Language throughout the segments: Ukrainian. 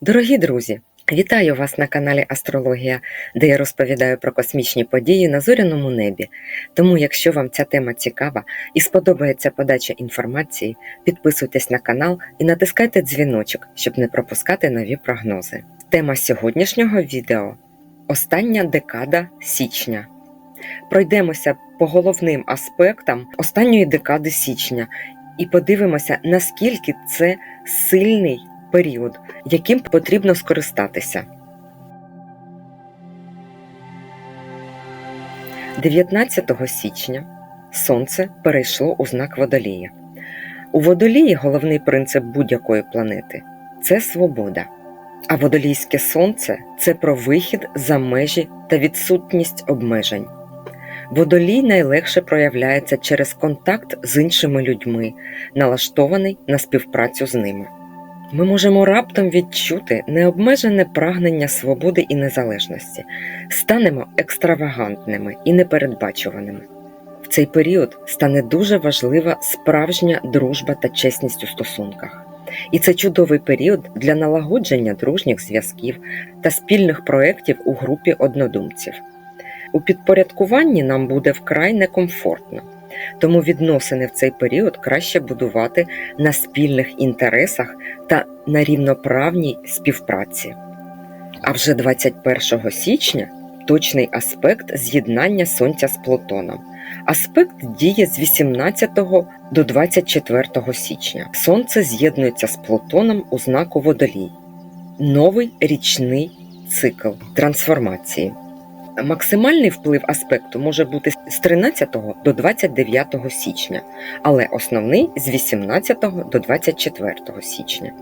Дорогі друзі, вітаю вас на каналі Астрологія, де я розповідаю про космічні події на зоряному небі. Тому, якщо вам ця тема цікава і сподобається подача інформації, підписуйтесь на канал і натискайте дзвіночок, щоб не пропускати нові прогнози. Тема сьогоднішнього відео остання декада січня. Пройдемося по головним аспектам останньої декади січня і подивимося, наскільки це сильний період, яким потрібно скористатися. 19 січня Сонце перейшло у знак Водолія. У Водолії головний принцип будь-якої планети це свобода. А водолійське сонце це про вихід за межі та відсутність обмежень. Водолій найлегше проявляється через контакт з іншими людьми, налаштований на співпрацю з ними. Ми можемо раптом відчути необмежене прагнення свободи і незалежності, станемо екстравагантними і непередбачуваними. В цей період стане дуже важлива справжня дружба та чесність у стосунках. І це чудовий період для налагодження дружніх зв'язків та спільних проєктів у групі однодумців. У підпорядкуванні нам буде вкрай некомфортно, тому відносини в цей період краще будувати на спільних інтересах та на рівноправній співпраці. А вже 21 січня точний аспект з'єднання Сонця з Плутоном. Аспект діє з 18 до 24 січня. Сонце з'єднується з Плутоном у знаку Водолій. Новий річний цикл трансформації. Максимальний вплив аспекту може бути з 13 до 29 січня, але основний з 18 до 24 січня.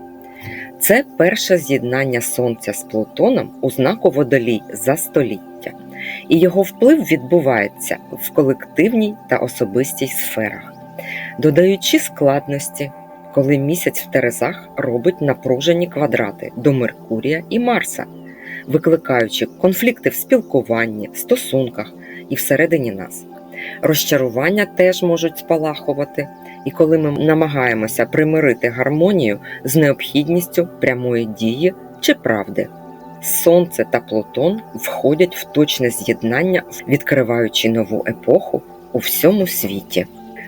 Це перше з'єднання Сонця з Плутоном у знаку Водолій за століття, і його вплив відбувається в колективній та особистій сферах, додаючи складності, коли місяць в Терезах робить напружені квадрати до Меркурія і Марса, викликаючи конфлікти в спілкуванні, стосунках і всередині нас. Розчарування теж можуть спалахувати, і коли ми намагаємося примирити гармонію з необхідністю прямої дії чи правди. Сонце та Плутон входять в точне з'єднання, відкриваючи нову епоху у всьому світі.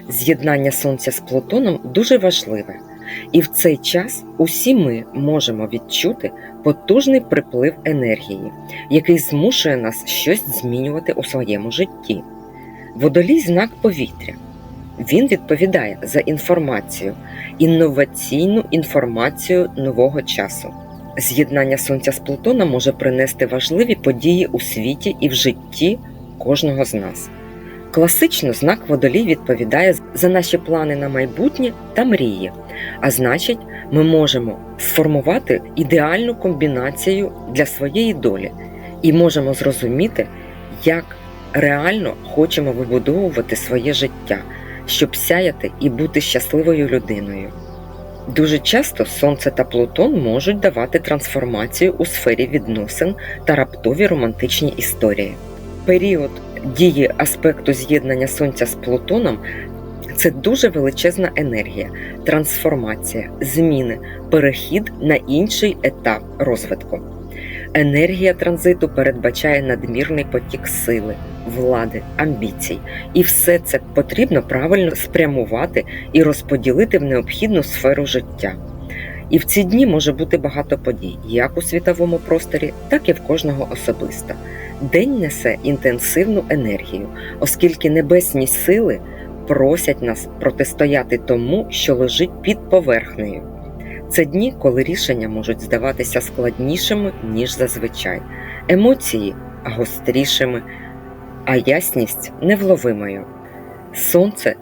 З'єднання Сонця з Плутоном дуже важливе, і в цей час усі ми можемо відчути потужний приплив енергії, який змушує нас щось змінювати у своєму житті. Водолій знак повітря. Він відповідає за інформацію, інноваційну інформацію нового часу. З'єднання Сонця з Плутоном може принести важливі події у світі і в житті кожного з нас. Класично знак водолій відповідає за наші плани на майбутнє та мрії, а значить, ми можемо сформувати ідеальну комбінацію для своєї долі і можемо зрозуміти, як реально хочемо вибудовувати своє життя, щоб сяяти і бути щасливою людиною. Дуже часто Сонце та Плутон можуть давати трансформацію у сфері відносин та раптові романтичні історії. Період дії аспекту з'єднання Сонця з Плутоном це дуже величезна енергія, трансформація, зміни, перехід на інший етап розвитку. Енергія транзиту передбачає надмірний потік сили, влади, амбіцій, і все це потрібно правильно спрямувати і розподілити в необхідну сферу життя. І в ці дні може бути багато подій, як у світовому просторі, так і в кожного особисто. День несе інтенсивну енергію, оскільки небесні сили просять нас протистояти тому, що лежить під поверхнею. Це дні, коли рішення можуть здаватися складнішими, ніж зазвичай, емоції гострішими, а ясність невловимою. Сонце,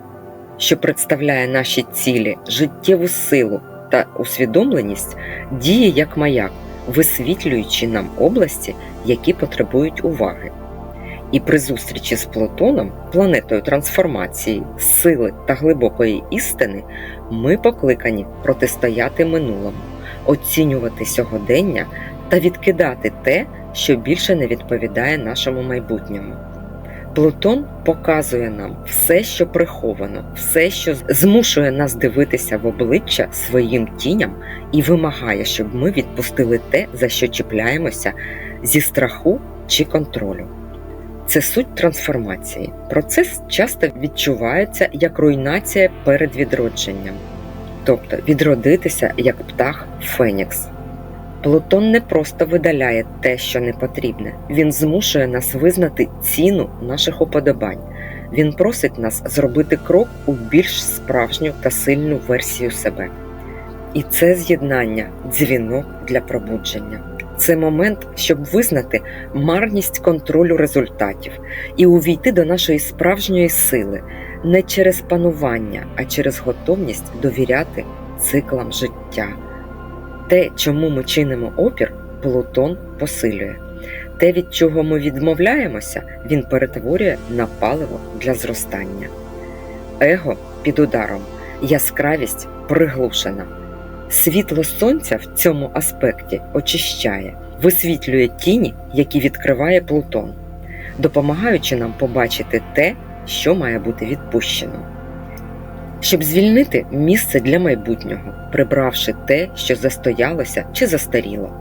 що представляє наші цілі, життєву силу та усвідомленість, діє як маяк, висвітлюючи нам області, які потребують уваги. І при зустрічі з Плутоном, планетою трансформації, сили та глибокої істини, ми покликані протистояти минулому, оцінювати сьогодення та відкидати те, що більше не відповідає нашому майбутньому. Плутон показує нам все, що приховано, все, що змушує нас дивитися в обличчя своїм тіням і вимагає, щоб ми відпустили те, за що чіпляємося зі страху чи контролю. Це суть трансформації. Процес часто відчувається як руйнація перед відродженням, тобто відродитися як птах Фенікс. Плутон не просто видаляє те, що не потрібне, він змушує нас визнати ціну наших уподобань. Він просить нас зробити крок у більш справжню та сильну версію себе. І це з'єднання дзвінок для пробудження. Це момент, щоб визнати марність контролю результатів і увійти до нашої справжньої сили не через панування, а через готовність довіряти циклам життя. Те, чому ми чинимо опір, Плутон посилює. Те, від чого ми відмовляємося, він перетворює на паливо для зростання. Его під ударом, яскравість приглушена. Світло сонця в цьому аспекті очищає, висвітлює тіні, які відкриває Плутон, допомагаючи нам побачити те, що має бути відпущено. Щоб звільнити місце для майбутнього, прибравши те, що застоялося чи застаріло.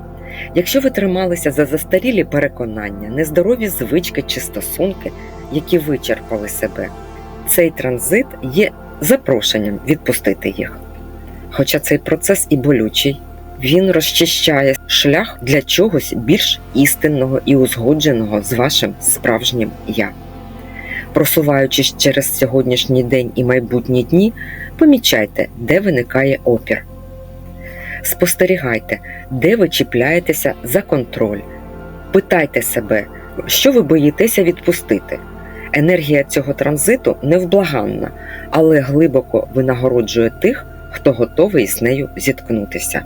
Якщо ви трималися за застарілі переконання, нездорові звички чи стосунки, які вичерпали себе, цей транзит є запрошенням відпустити їх. Хоча цей процес і болючий, він розчищає шлях для чогось більш істинного і узгодженого з вашим справжнім я. Просуваючись через сьогоднішній день і майбутні дні, помічайте, де виникає опір. Спостерігайте, де ви чіпляєтеся за контроль. Питайте себе, що ви боїтеся відпустити. Енергія цього транзиту невблаганна, але глибоко винагороджує тих, хто готовий з нею зіткнутися.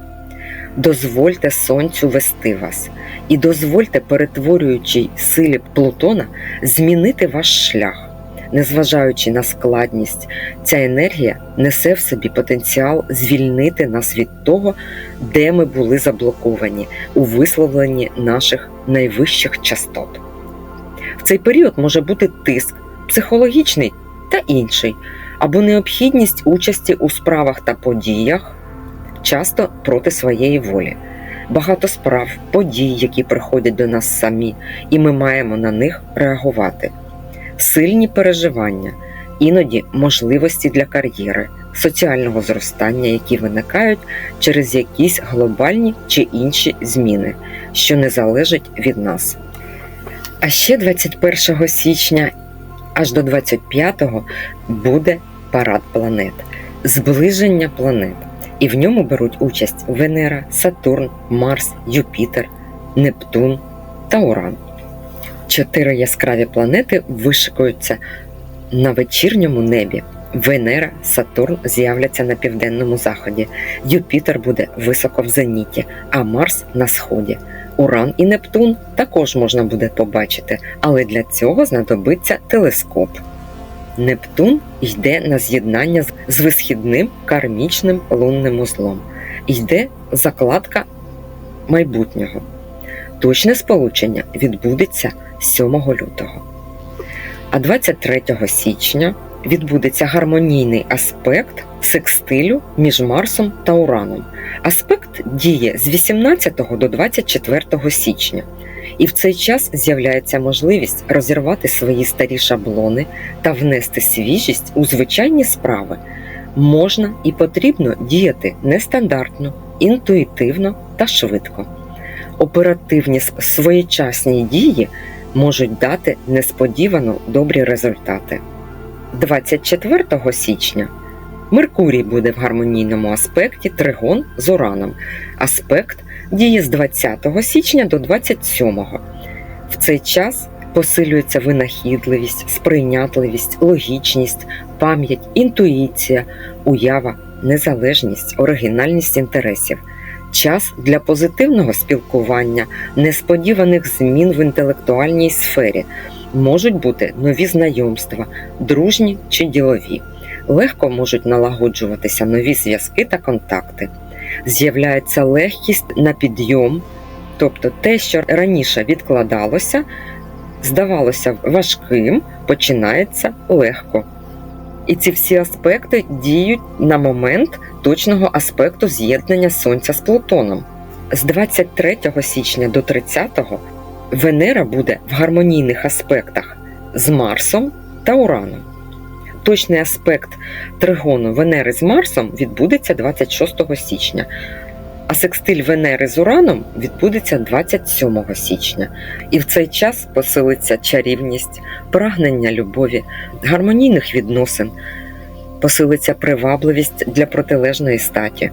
Дозвольте сонцю вести вас і дозвольте, перетворюючій силі Плутона, змінити ваш шлях. Незважаючи на складність, ця енергія несе в собі потенціал звільнити нас від того, де ми були заблоковані у висловленні наших найвищих частот. В цей період може бути тиск, психологічний та інший, або необхідність участі у справах та подіях, часто проти своєї волі. Багато справ, подій, які приходять до нас самі, і ми маємо на них реагувати. Сильні переживання, іноді можливості для кар'єри, соціального зростання, які виникають через якісь глобальні чи інші зміни, що не залежать від нас. А ще 21 січня аж до 25-го буде парад планет, зближення планет, і в ньому беруть участь Венера, Сатурн, Марс, Юпітер, Нептун та Уран. Чотири яскраві планети вишикуються на вечірньому небі. Венера, Сатурн з'являться на південному заході, Юпітер буде високо в зеніті, а Марс на сході. Уран і Нептун також можна буде побачити, але для цього знадобиться телескоп. Нептун йде на з'єднання з висхідним кармічним лунним узлом. Йде закладка майбутнього. Точне сполучення відбудеться 7 лютого. А 23 січня відбудеться гармонійний аспект секстилю між Марсом та Ураном. Аспект діє з 18 до 24 січня, і в цей час з'являється можливість розірвати свої старі шаблони та внести свіжість у звичайні справи. Можна і потрібно діяти нестандартно, інтуїтивно та швидко. Оперативні своєчасні дії можуть дати несподівано добрі результати. 24 січня Меркурій буде в гармонійному аспекті тригон з Ураном. Аспект діє з 20 січня до 27. В цей час посилюється винахідливість, сприйнятливість, логічність, пам'ять, інтуїція, уява, незалежність, оригінальність інтересів. Час для позитивного спілкування, несподіваних змін в інтелектуальній сфері можуть бути нові знайомства, дружні чи ділові. Легко можуть налагоджуватися нові зв'язки та контакти. З'являється легкість на підйом, тобто те, що раніше відкладалося, здавалося важким, починається легко. І ці всі аспекти діють на момент точного аспекту з'єднання Сонця з Плутоном. З 23 січня до 30 Венера буде в гармонійних аспектах з Марсом та Ураном. Точний аспект тригону Венери з Марсом відбудеться 26 січня, а секстиль Венери з Ураном відбудеться 27 січня. І в цей час посилиться чарівність, прагнення любові, гармонійних відносин, посилиться привабливість для протилежної статі,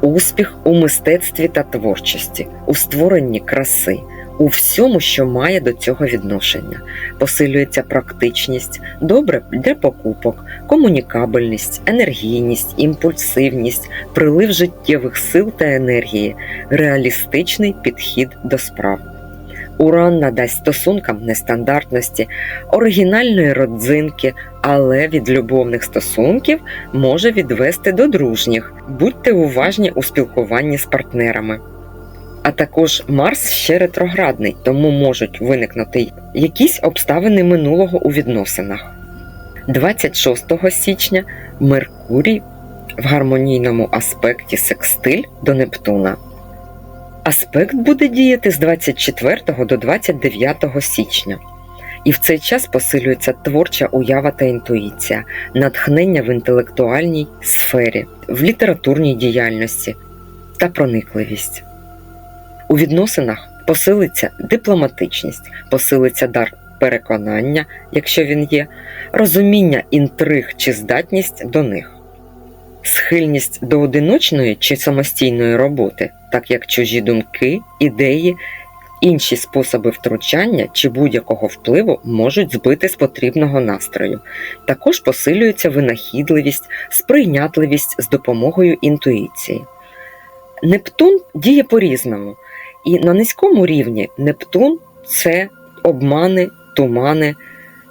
успіх у мистецтві та творчості, у створенні краси. У всьому, що має до цього відношення, посилюється практичність, добре для покупок, комунікабельність, енергійність, імпульсивність, прилив життєвих сил та енергії, реалістичний підхід до справ. Уран надасть стосункам нестандартності, оригінальної родзинки, але від любовних стосунків може відвести до дружніх. Будьте уважні у спілкуванні з партнерами. А також Марс ще ретроградний, тому можуть виникнути якісь обставини минулого у відносинах. 26 січня Меркурій в гармонійному аспекті секстиль до Нептуна. Аспект буде діяти з 24 до 29 січня. І в цей час посилюється творча уява та інтуїція, натхнення в інтелектуальній сфері, в літературній діяльності та проникливість. У відносинах посилиться дипломатичність, посилиться дар переконання, якщо він є, розуміння інтриг чи здатність до них, схильність до одиночної чи самостійної роботи, так як чужі думки, ідеї, інші способи втручання чи будь-якого впливу можуть збити з потрібного настрою. Також посилюється винахідливість, сприйнятливість з допомогою інтуїції. Нептун діє по-різному. І на низькому рівні Нептун це обмани, тумани,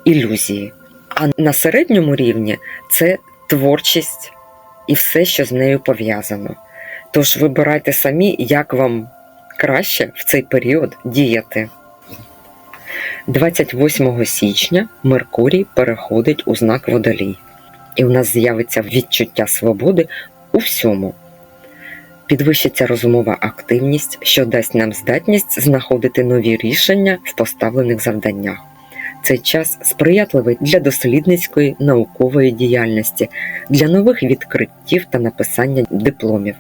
ілюзії. А на середньому рівні це творчість і все, що з нею пов'язано. Тож вибирайте самі, як вам краще в цей період діяти. 28 січня Меркурій переходить у знак Водолій, і у нас з'явиться відчуття свободи у всьому. Підвищиться розумова активність, що дасть нам здатність знаходити нові рішення в поставлених завданнях. Цей час сприятливий для дослідницької наукової діяльності, для нових відкриттів та написання дипломів.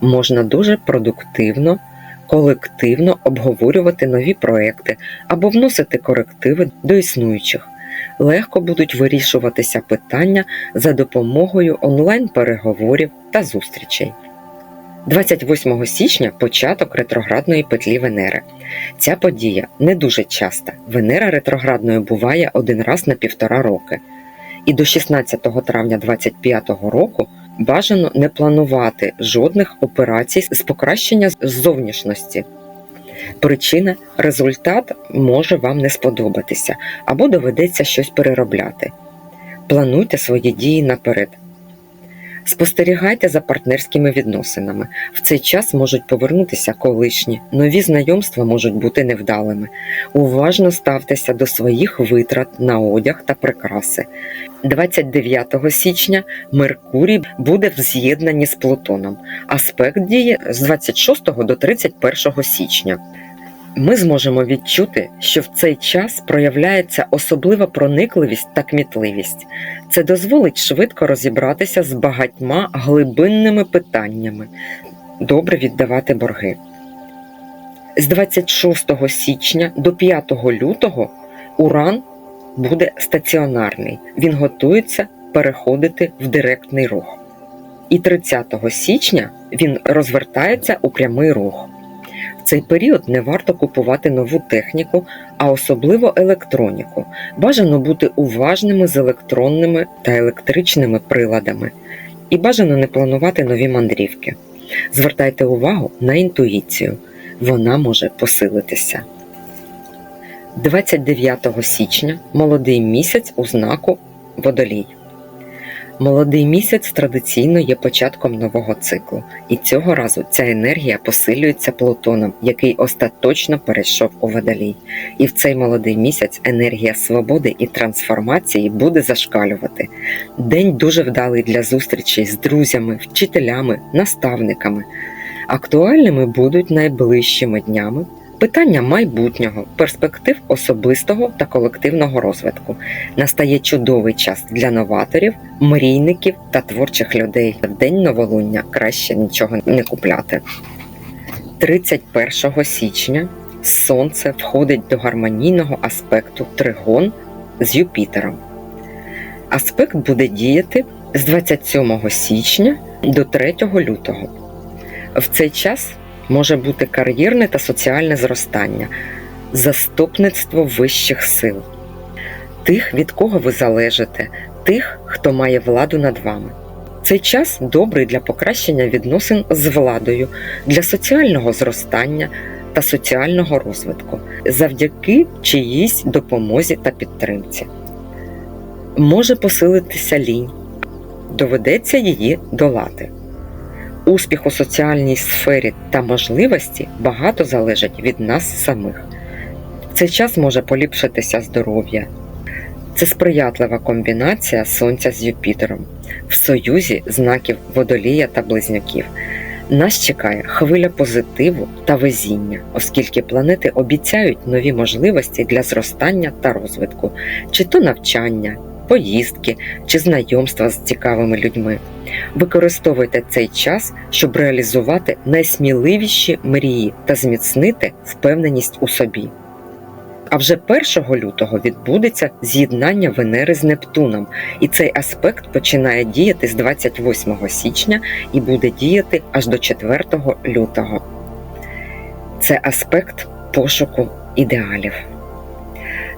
Можна дуже продуктивно, колективно обговорювати нові проекти або вносити корективи до існуючих. Легко будуть вирішуватися питання за допомогою онлайн-переговорів та зустрічей. 28 січня початок ретроградної петлі Венери. Ця подія не дуже часта. Венера ретроградною буває один раз на півтора роки. І до 16 травня 2025 року бажано не планувати жодних операцій з покращення зовнішності. Причина результат може вам не сподобатися або доведеться щось переробляти. Плануйте свої дії наперед. Спостерігайте за партнерськими відносинами. В цей час можуть повернутися колишні, нові знайомства можуть бути невдалими. Уважно ставтеся до своїх витрат на одяг та прикраси. 29 січня Меркурій буде в з'єднанні з Плутоном. Аспект діє з 26 до 31 січня. Ми зможемо відчути, що в цей час проявляється особлива проникливість та кмітливість. Це дозволить швидко розібратися з багатьма глибинними питаннями, добре віддавати борги. З 26 січня до 5 лютого Уран буде стаціонарний. Він готується переходити в директний рух. І 30 січня він розвертається у прямий рух. Цей період не варто купувати нову техніку, а особливо електроніку. Бажано бути уважними з електронними та електричними приладами. І бажано не планувати нові мандрівки. Звертайте увагу на інтуїцію, вона може посилитися. 29 січня молодий місяць у знаку Водолій. Молодий місяць традиційно є початком нового циклу, і цього разу ця енергія посилюється Плутоном, який остаточно перейшов у водолій. І в цей молодий місяць енергія свободи і трансформації буде зашкалювати. День дуже вдалий для зустрічей з друзями, вчителями, наставниками. Актуальними будуть найближчими днями питання майбутнього, перспектив особистого та колективного розвитку. Настає чудовий час для новаторів, мрійників та творчих людей. В день новолуння краще нічого не купляти. 31 січня Сонце входить до гармонійного аспекту Тригон з Юпітером. Аспект буде діяти з 27 січня до 3 лютого. В цей час може бути кар'єрне та соціальне зростання, заступництво вищих сил, тих, від кого ви залежите, тих, хто має владу над вами. Цей час добрий для покращення відносин з владою, для соціального зростання та соціального розвитку, завдяки чиїсь допомозі та підтримці. Може посилитися лінь, доведеться її долати. Успіх у соціальній сфері та можливості багато залежать від нас самих. В цей час може поліпшитися здоров'я. Це сприятлива комбінація Сонця з Юпітером в союзі знаків водолія та близнюків. Нас чекає хвиля позитиву та везіння, оскільки планети обіцяють нові можливості для зростання та розвитку, чи то навчання, поїздки чи знайомства з цікавими людьми. Використовуйте цей час, щоб реалізувати найсміливіші мрії та зміцнити впевненість у собі. А вже 1 лютого відбудеться з'єднання Венери з Нептуном, і цей аспект починає діяти з 28 січня і буде діяти аж до 4 лютого. Це аспект пошуку ідеалів.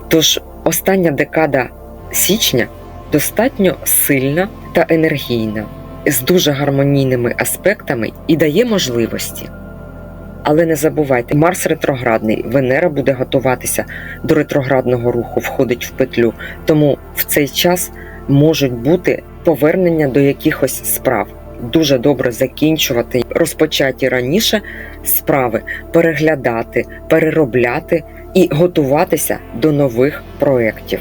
Тож остання декада січня достатньо сильна та енергійна, з дуже гармонійними аспектами і дає можливості. Але не забувайте, Марс ретроградний, Венера буде готуватися до ретроградного руху, входить в петлю, тому в цей час можуть бути повернення до якихось справ. Дуже добре закінчувати розпочаті раніше справи, переглядати, переробляти і готуватися до нових проєктів.